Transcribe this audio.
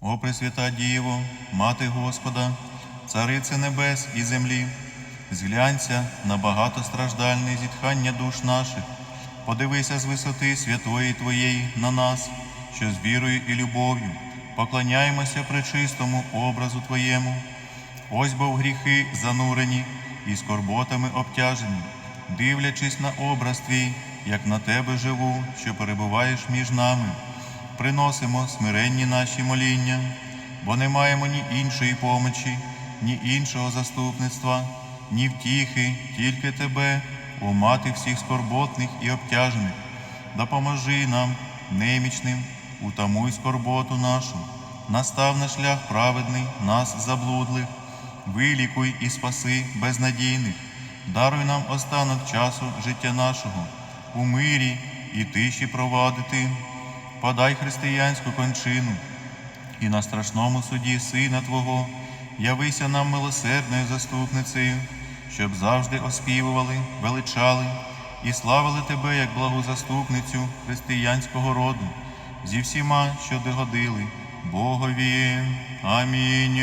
О Пресвята Діво, Мати Господа, Царице небес і землі, зглянься на багатостраждальне зітхання душ наших, подивися з висоти святої Твоєї на нас, що з вірою і любов'ю поклоняємося пречистому образу Твоєму. Ось бо в гріхи занурені і скорботами обтяжені, дивлячись на образ Твій, як на Тебе живу, що перебуваєш між нами приносимо смиренні наші моління, бо не маємо ні іншої помочі, ні іншого заступництва, ні втіхи, тільки Тебе, о мати всіх скорботних і обтяжених. Допоможи нам, немічним, утамуй скорботу нашу, настав на шлях праведний нас заблудлих, вилікуй і спаси безнадійних, даруй нам останок часу життя нашого, у мирі і тиші провадити подай християнську кончину, і на страшному суді Сина Твого явися нам милосердною заступницею, щоб завжди оспівували, величали і славили Тебе як благу заступницю християнського роду, зі всіма, що догодили Богові. Амінь.